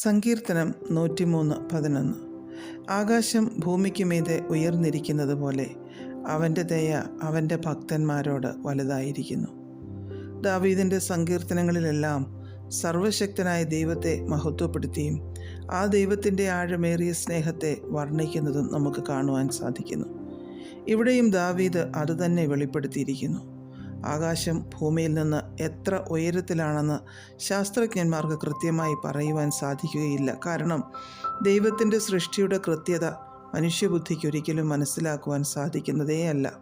സങ്കീർത്തനം നൂറ്റിമൂന്ന് പതിനൊന്ന്. ആകാശം ഭൂമിക്ക് മീതെ ഉയർന്നിരിക്കുന്നത് പോലെ അവന്റെ ദയ അവന്റെ ഭക്തന്മാരോട് വലുതായിരിക്കുന്നു. ദാവീദിന്റെ സങ്കീർത്തനങ്ങളിലെല്ലാം സർവശക്തനായ ദൈവത്തെ മഹത്വപ്പെടുത്തിയും ആ ദൈവത്തിന്റെ ആഴമേറിയ സ്നേഹത്തെ വർണിക്കുന്നതും നമുക്ക് കാണുവാൻ സാധിക്കുന്നു. ഇവിടെയും ദാവീദ് അതുതന്നെ വെളിപ്പെടുത്തിയിരിക്കുന്നു. ആകാശം ഭൂമിയിൽ നിന്ന് എത്ര ഉയരത്തിലാണെന്ന് ശാസ്ത്രജ്ഞന്മാർക്ക് കൃത്യമായി പറയുവാൻ സാധിക്കുകയില്ല. കാരണം ദൈവത്തിന്റെ സൃഷ്ടിയുടെ കൃത്യത മനുഷ്യബുദ്ധിക്ക് ഒരിക്കലും മനസ്സിലാക്കുവാൻ സാധിക്കുന്നതേയല്ല.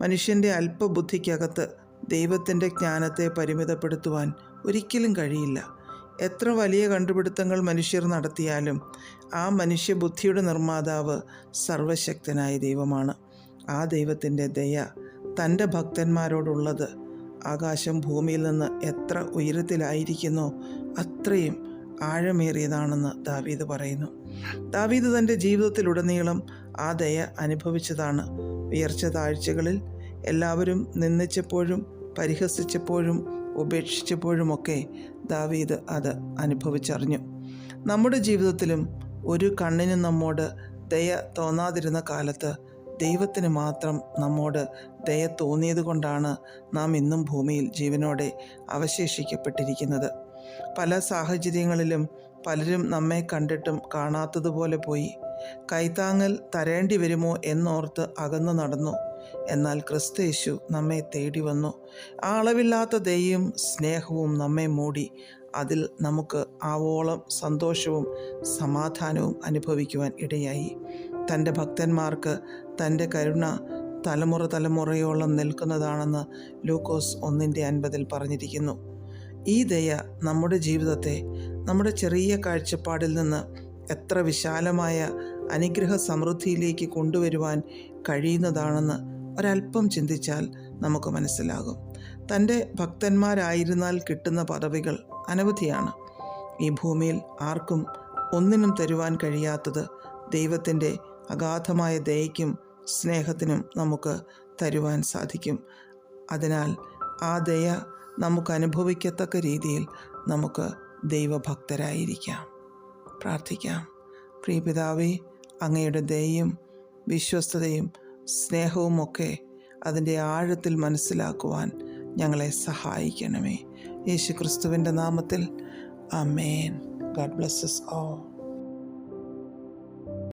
മനുഷ്യന്റെ അല്പബുദ്ധിക്കകത്ത് ദൈവത്തിന്റെ ജ്ഞാനത്തെ പരിമിതപ്പെടുത്തുവാൻ ഒരിക്കലും കഴിയില്ല. എത്ര വലിയ കണ്ടുപിടുത്തങ്ങൾ മനുഷ്യർ നടത്തിയാലും ആ മനുഷ്യബുദ്ധിയുടെ നിർമ്മാതാവ് സർവശക്തനായ ദൈവമാണ്. ആ ദൈവത്തിന്റെ ദയ തന്റെ ഭക്തന്മാരോടുള്ളത്. ആകാശം ഭൂമിയിൽ നിന്ന് എത്ര ഉയരത്തിലായിരിക്കുന്നോ അത്രയും ആഴമേറിയതാണെന്ന് ദാവീദ് പറയുന്നു. ദാവീദ് തന്റെ ജീവിതത്തിലുടനീളം ആ ദയ അനുഭവിച്ചതാണ്. ഉയർച്ച താഴ്ചകളിൽ എല്ലാവരും നിന്ദിച്ചപ്പോഴും പരിഹസിച്ചപ്പോഴും ഉപേക്ഷിച്ചപ്പോഴുമൊക്കെ ദാവീദ് അത് അനുഭവിച്ചറിഞ്ഞു. നമ്മുടെ ജീവിതത്തിലും ഒരു കണ്ണിനും നമ്മോട് ദയ തോന്നാതിരുന്ന കാലത്ത് ദൈവത്തിന് മാത്രം നമ്മോട് ദയ തോന്നിയത് കൊണ്ടാണ് നാം ഇന്നും ഭൂമിയിൽ ജീവനോടെ അവശേഷിക്കപ്പെട്ടിരിക്കുന്നത്. പല സാഹചര്യങ്ങളിലും പലരും നമ്മെ കണ്ടിട്ടും കാണാത്തതുപോലെ പോയി. കൈത്താങ്ങൽ തരേണ്ടി വരുമോ എന്നോർത്ത് അകന്നു നടന്നു. എന്നാൽ ക്രിസ്തയേശു നമ്മെ തേടി വന്നു. ആ അളവില്ലാത്ത ദയയും സ്നേഹവും നമ്മെ മൂടി. അതിൽ നമുക്ക് ആവോളം സന്തോഷവും സമാധാനവും അനുഭവിക്കുവാൻ ഇടയായി. തന്റെ ഭക്തന്മാർക്ക് തന്റെ കരുണ തലമുറ തലമുറയോളം നിൽക്കുന്നതാണെന്ന് ലൂക്കോസ് ഒന്നിന്റെ അൻപതിൽ പറഞ്ഞിരിക്കുന്നു. ഈ ദയ നമ്മുടെ ജീവിതത്തെ നമ്മുടെ ചെറിയ കാഴ്ചപ്പാടിൽ നിന്ന് എത്ര വിശാലമായ അനുഗ്രഹ സമൃദ്ധിയിലേക്ക് കൊണ്ടുവരുവാൻ കഴിയുന്നതാണെന്ന് ഒരല്പം ചിന്തിച്ചാൽ നമുക്ക് മനസ്സിലാകും. തന്റെ ഭക്തന്മാരായിരുന്നാൽ കിട്ടുന്ന പദവികൾ അനവധിയാണ്. ഈ ഭൂമിയിൽ ആർക്കും ഒന്നിനും തരുവാൻ കഴിയാത്തത് ദൈവത്തിന്റെ അഗാധമായ ദയയ്ക്കും സ്നേഹത്തിനും നമുക്ക് തരുവാൻ സാധിക്കും. അതിനാൽ ആ ദയ നമുക്ക് അനുഭവിക്കത്തക്ക രീതിയിൽ നമുക്ക് ദൈവഭക്തരായിരിക്കാം. പ്രാർത്ഥിക്കാം. പ്രിയപിതാവേ അങ്ങയുടെ ദയയും വിശ്വസ്തതയും സ്നേഹവുമൊക്കെ അതിന്റെ ആഴത്തിൽ മനസ്സിലാക്കുവാൻ ഞങ്ങളെ സഹായിക്കണമേ. യേശു ക്രിസ്തുവിന്റെ നാമത്തിൽ. അമേൻ ഗാഡ് ബ്ലസ്സസ് ഓൾ